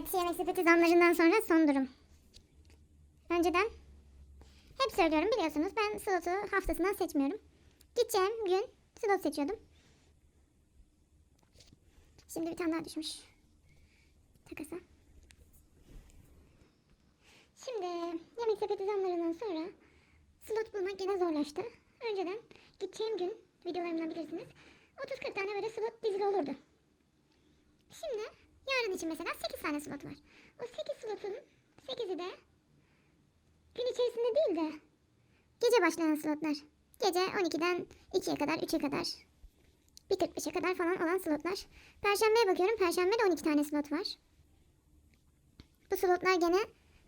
Evet, yemek sepeti zamlarından sonra son durum. Önceden hep söylüyorum biliyorsunuz ben slotu haftasından seçmiyorum. Gideceğim gün slot seçiyordum. Şimdi bir tane daha düşmüş. Takasa. Şimdi yemek sepeti zamlarından sonra slot bulmak gene zorlaştı. Önceden gideceğim gün videolarımdan bilirsiniz 30-40 tane böyle slot dizili olurdu. Şimdi yarın için mesela 8 tane slot var. O 8 slotun 8'i de gün içerisinde değil de gece başlayan slotlar. Gece 12'den 2'ye kadar, 3'e kadar, 1.45'e kadar falan olan slotlar. Perşembeye bakıyorum. Perşembede 12 tane slot var. Bu slotlar gene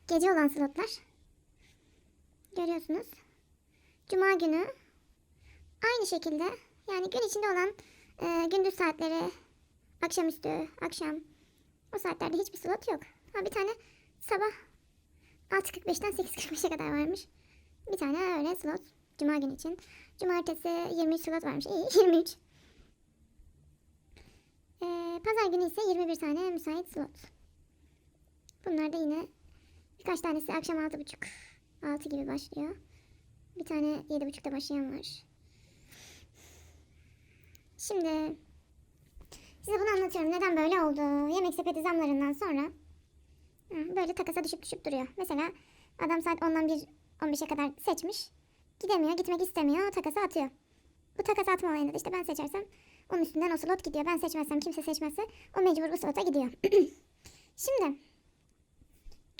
gece olan slotlar. Görüyorsunuz. Cuma günü aynı şekilde yani gün içinde olan e, gündüz saatleri, akşamüstü, akşam o saatlerde hiçbir slot yok. Ha bir tane sabah 6.45'ten 8.45'e kadar varmış. Bir tane öyle slot cuma günü için. Cumartesi 23 slot varmış. İyi 23. Ee, pazar günü ise 21 tane müsait slot. Bunlar da yine birkaç tanesi akşam 6.30 6 gibi başlıyor. Bir tane 7.30'da başlayan var. Şimdi size bunu anlatıyorum. Neden böyle oldu? Yemek sepeti zamlarından sonra böyle takasa düşüp düşüp duruyor. Mesela adam saat 10'dan 1 15'e kadar seçmiş. Gidemiyor, gitmek istemiyor, takasa atıyor. Bu takas atma olayında da işte ben seçersem onun üstünden o slot gidiyor. Ben seçmezsem kimse seçmezse o mecbur bu slota gidiyor. Şimdi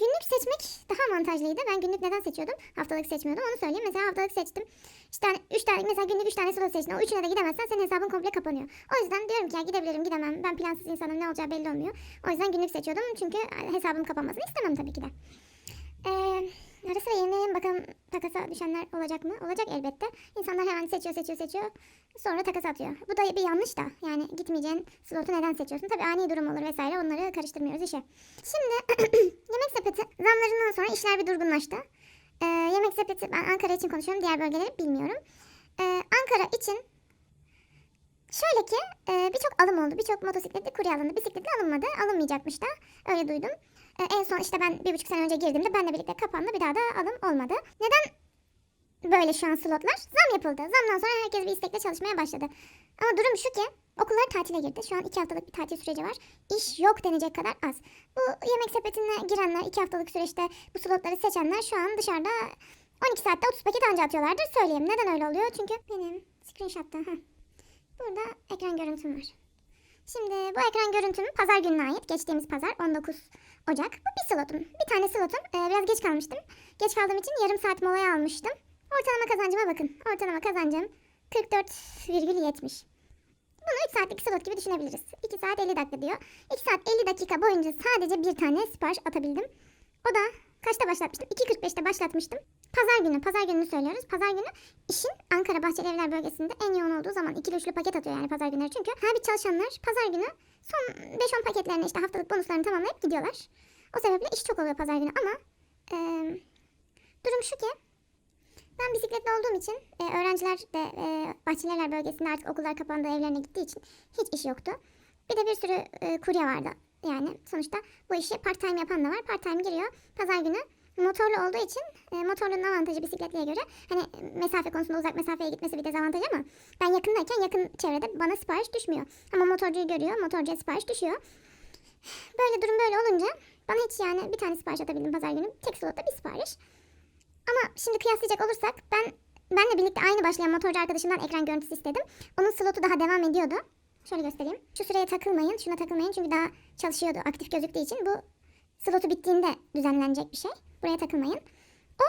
günlük seçmek daha avantajlıydı. Ben günlük neden seçiyordum? Haftalık seçmiyordum. Onu söyleyeyim. Mesela haftalık seçtim. İşte 3 tane mesela günlük 3 tane slot seçtin. O üçüne de gidemezsen senin hesabın komple kapanıyor. O yüzden diyorum ki ya gidebilirim gidemem. Ben plansız insanım ne olacağı belli olmuyor. O yüzden günlük seçiyordum. Çünkü hesabım kapanmasını istemem tabii ki de. Eee Ara sıra yenileyelim bakalım takasa düşenler olacak mı? Olacak elbette. İnsanlar hemen seçiyor seçiyor seçiyor. Sonra takas atıyor. Bu da bir yanlış da. Yani gitmeyeceğin slotu neden seçiyorsun? Tabii ani durum olur vesaire. Onları karıştırmıyoruz işe. Şimdi yemek sepeti zamlarından sonra işler bir durgunlaştı. Ee, yemek sepeti ben Ankara için konuşuyorum. Diğer bölgeleri bilmiyorum. Ee, Ankara için şöyle ki e, birçok alım oldu. Birçok motosikletli kurye alındı. Bisikletli alınmadı. Alınmayacakmış da. Öyle duydum. Ee, en son işte ben bir buçuk sene önce girdiğimde benle birlikte kapandı. Bir daha da alım olmadı. Neden böyle şu an slotlar? Zam yapıldı. Zamdan sonra herkes bir istekle çalışmaya başladı. Ama durum şu ki okullar tatile girdi. Şu an iki haftalık bir tatil süreci var. İş yok denecek kadar az. Bu yemek sepetine girenler, iki haftalık süreçte bu slotları seçenler şu an dışarıda 12 saatte 30 paket anca atıyorlardır söyleyeyim. Neden öyle oluyor? Çünkü benim screenshot'ta heh, burada ekran görüntüm var. Şimdi bu ekran görüntüm pazar gününe ait. Geçtiğimiz pazar 19 Ocak. Bu bir slotum. Bir tane slotum. Ee, biraz geç kalmıştım. Geç kaldığım için yarım saat molaya almıştım. Ortalama kazancıma bakın. Ortalama kazancım 44,70. Bunu 3 saatlik slot gibi düşünebiliriz. 2 saat 50 dakika diyor. 2 saat 50 dakika boyunca sadece bir tane sipariş atabildim. O da kaçta başlatmıştım? 2.45'te başlatmıştım. Pazar günü, pazar gününü söylüyoruz. Pazar günü işin Ankara Bahçeli Evler bölgesinde en yoğun olduğu zaman ikili üçlü paket atıyor yani pazar günleri. Çünkü her bir çalışanlar pazar günü son 5-10 paketlerini işte haftalık bonuslarını tamamlayıp gidiyorlar. O sebeple iş çok oluyor pazar günü ama e, durum şu ki ben bisikletli olduğum için e, öğrenciler de e, Bahçeli Evler bölgesinde artık okullar kapandı evlerine gittiği için hiç iş yoktu. Bir de bir sürü e, kurye vardı. Yani sonuçta bu işi part time yapan da var. Part time giriyor. Pazar günü motorlu olduğu için e, motorlunun avantajı bisikletliye göre hani mesafe konusunda uzak mesafeye gitmesi bir dezavantaj ama ben yakındayken yakın çevrede bana sipariş düşmüyor. Ama motorcuyu görüyor, motorcuya sipariş düşüyor. Böyle durum böyle olunca bana hiç yani bir tane sipariş atabildim pazar günü. Tek slotta bir sipariş. Ama şimdi kıyaslayacak olursak ben benle birlikte aynı başlayan motorcu arkadaşımdan ekran görüntüsü istedim. Onun slotu daha devam ediyordu. Şöyle göstereyim. Şu süreye takılmayın, şuna takılmayın çünkü daha çalışıyordu aktif gözüktüğü için. Bu slotu bittiğinde düzenlenecek bir şey. Buraya takılmayın. O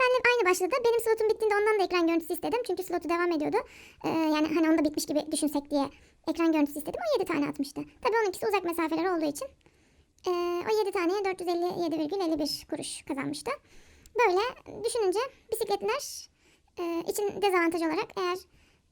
benimle aynı başladı. Benim slotum bittiğinde ondan da ekran görüntüsü istedim. Çünkü slotu devam ediyordu. Ee, yani hani onda bitmiş gibi düşünsek diye ekran görüntüsü istedim. O 7 tane atmıştı. Tabii onunkisi uzak mesafeler olduğu için ee, o 7 taneye 457,51 kuruş kazanmıştı. Böyle düşününce bisikletliler e, için dezavantaj olarak eğer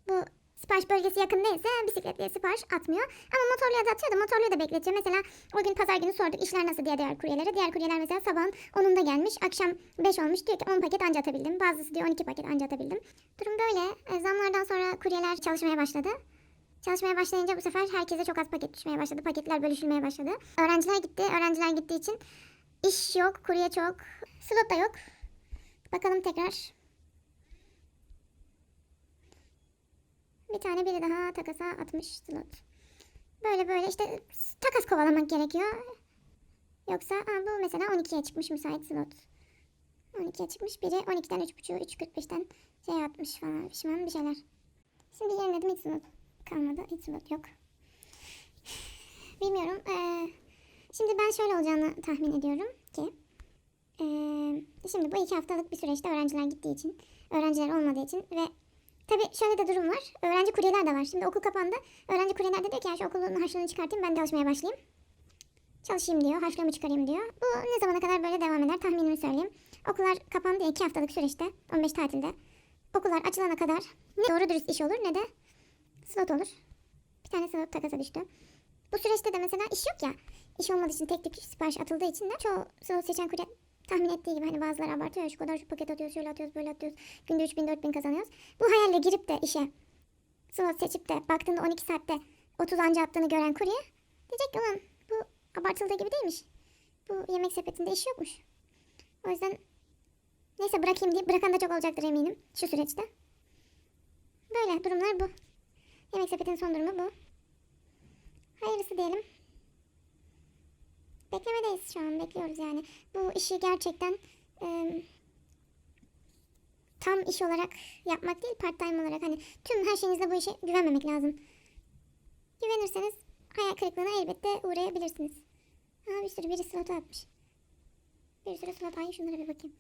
bu sipariş bölgesi yakın değilse bisikletliye sipariş atmıyor. Ama motorluya da atıyor da motorluyu da bekletiyor. Mesela o gün pazar günü sorduk işler nasıl diye diğer kuryelere. Diğer kuryeler mesela sabahın 10'unda gelmiş. Akşam 5 olmuş. Diyor ki 10 paket anca atabildim. Bazısı diyor 12 paket anca atabildim. Durum böyle. E, zamlardan sonra kuryeler çalışmaya başladı. Çalışmaya başlayınca bu sefer herkese çok az paket düşmeye başladı. Paketler bölüşülmeye başladı. Öğrenciler gitti. Öğrenciler gittiği için iş yok, kurye çok. Slot da yok. Bakalım tekrar. Bir tane biri daha takasa atmış slot. Böyle böyle işte takas kovalamak gerekiyor. Yoksa aa, bu mesela 12'ye çıkmış müsait slot. 12'ye çıkmış. Biri 12'den 3.5'u 3.45'ten şey atmış falan pişman bir şeyler. Şimdi yeniledim hiç slot kalmadı. Hiç slot yok. Bilmiyorum. Ee, şimdi ben şöyle olacağını tahmin ediyorum ki ee, şimdi bu iki haftalık bir süreçte öğrenciler gittiği için, öğrenciler olmadığı için ve tabii şöyle de durum var. Öğrenci kuryeler de var. Şimdi okul kapandı. Öğrenci kuryeler de diyor ki ya şu okulun harçlığını çıkartayım ben çalışmaya başlayayım. Çalışayım diyor. Harçlığımı çıkarayım diyor. Bu ne zamana kadar böyle devam eder tahminimi söyleyeyim. Okullar kapandı ya iki haftalık süreçte 15 tatilde. Okullar açılana kadar ne doğru dürüst iş olur ne de slot olur. Bir tane slot takasa düştü. Bu süreçte de mesela iş yok ya. İş olmadığı için tek tük sipariş atıldığı için de çoğu slot seçen kurye tahmin ettiği gibi hani bazıları abartıyor ya şu kadar şu paket atıyoruz şöyle atıyoruz böyle atıyoruz. Günde 3000 4000 kazanıyoruz. Bu hayalle girip de işe slot seçip de baktığında 12 saatte 30 anca attığını gören kurye diyecek ki ulan bu abartıldığı gibi değilmiş. Bu yemek sepetinde iş yokmuş. O yüzden neyse bırakayım deyip bırakan da çok olacaktır eminim şu süreçte. Böyle durumlar bu. Yemek sepetinin son durumu bu. Hayırlısı diyelim. Beklemedeyiz şu an. Bekliyoruz yani. Bu işi gerçekten e, tam iş olarak yapmak değil part time olarak hani tüm her şeyinizle bu işe güvenmemek lazım. Güvenirseniz hayal kırıklığına elbette uğrayabilirsiniz. Aa bir sürü biri slot atmış. Bir sürü slot ay şunlara bir bakayım.